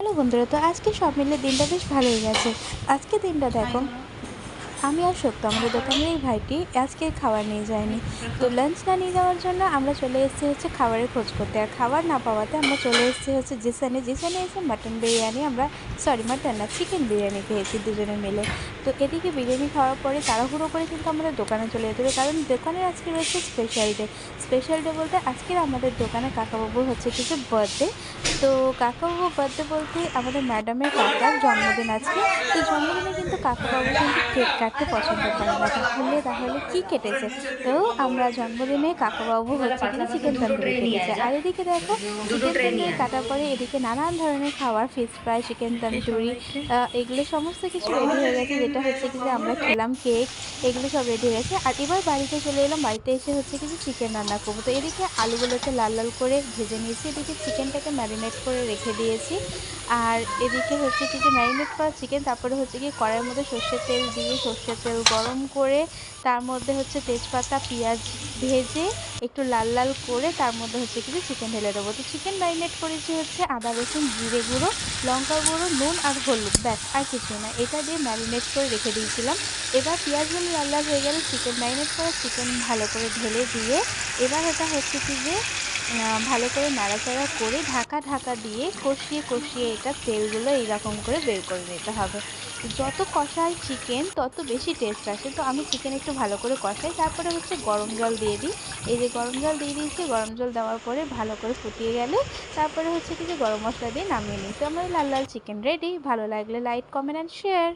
Hello বন্ধুরা তো আজকে সব মিলে দিনটা বেশ ভালোই গেছে। আজকে দিনটা দেখো আমি আর সত্য, আমাদের দোকানের এই ভাইটি, আজকে খাবার নিয়ে যায়নি। তো লাঞ্চ না নিয়ে যাওয়ার জন্য আমরা চলে এসেছি হচ্ছে খাবারের খোঁজ করতে। আর খাবার না পাওয়াতে আমরা চলে এসেছি হচ্ছে জিসানে। জিসানে এসে মাটন বিরিয়ানি আমরা সরি মাটন না চিকেন বিরিয়ানি খেয়েছি দুজনে মিলে। তো এদিকে বিরিয়ানি খাওয়ার পরে তাড়াহুড়ো করে কিন্তু আমাদের দোকানে চলে যেতে হবে। কারণ দোকানের আজকে রয়েছে স্পেশাল ডে স্পেশাল ডে বলতে আজকে আমাদের দোকানে কাকাবাবুর হচ্ছে কিছু বার্থডে তো কাকাবাবু বার্থডে বলতে আমাদের ম্যাডামের কাকার জন্মদিন আজকে। তো জন্মদিনে কিন্তু কাকাবাবু কিন্তু কেক কাটতে পছন্দ করে না। তাহলে তাহলে কি কেটেছে? তো আমরা জন্মদিনে কাকাবাবু হচ্ছে কিনা চিকেন তন্দুরি কেটেছে। আর এদিকে দেখো চিকেন তন্দুরি কাটার পরে এদিকে নানান ধরনের খাবার ফিশ ফ্রাই চিকেন তন্দুরি এগুলো সমস্ত কিছু রেডি হয়ে গেছে যেটা হচ্ছে কি যে আমরা খেলাম কেক এগুলো সব রেডি হয়ে গেছে। আর এবার বাড়িতে চলে এলাম বাড়িতে এসে হচ্ছে কিছু চিকেন রান্না করব। তো এদিকে আলুগুলোকে লাল লাল করে ভেজে নিয়েছি এদিকে চিকেনটাকে ম্যারিনেট করে রেখে দিয়েছি। আর এদিকে হচ্ছে কি যে ম্যারিনেট করা চিকেন তারপরে হচ্ছে কি কড়াইয়ের মধ্যে সর্ষের তেল দিয়ে সর্ষের তেল গরম করে তার মধ্যে হচ্ছে তেজপাতা, পেঁয়াজ ভেজে একটু লাল লাল করে তার মধ্যে হচ্ছে কিছু চিকেন ঢেলে দেবো। তো চিকেন ম্যারিনেট করেছি হচ্ছে আদা, রসুন, জিরে গুঁড়ো, লঙ্কা গুঁড়ো, নুন আর হলুদ, ব্যাস, আর কিছু না। এটা দিয়ে ম্যারিনেট করে রেখে দিয়েছিলাম। এবার পেঁয়াজগুলো লাল লাল হয়ে গেলে চিকেন ম্যারিনেট করা চিকেন ভালো করে ঢেলে দিয়ে এবার এটা হচ্ছে কি যে ভালো করে নাড়াচাড়া করে ঢাকা ঢাকা দিয়ে কষিয়ে কষিয়ে এটা তেলগুলো এইরকম করে বের করে নিতে হবে। যত কষাই চিকেন তত বেশি টেস্ট আসে। তো আমি চিকেন একটু ভালো করে কষাই। তারপরে হচ্ছে গরম জল দিয়ে দিই। এই যে গরম জল দিয়ে দিয়েছি, গরম জল দেওয়ার পরে ভালো করে ফুটিয়ে গেলে তারপরে হচ্ছে কি যে গরম মশলা দিয়ে নামিয়ে নিই। তো আমার লাল লাল চিকেন রেডি ভালো লাগলে লাইক কমেন্ট অ্যান্ড শেয়ার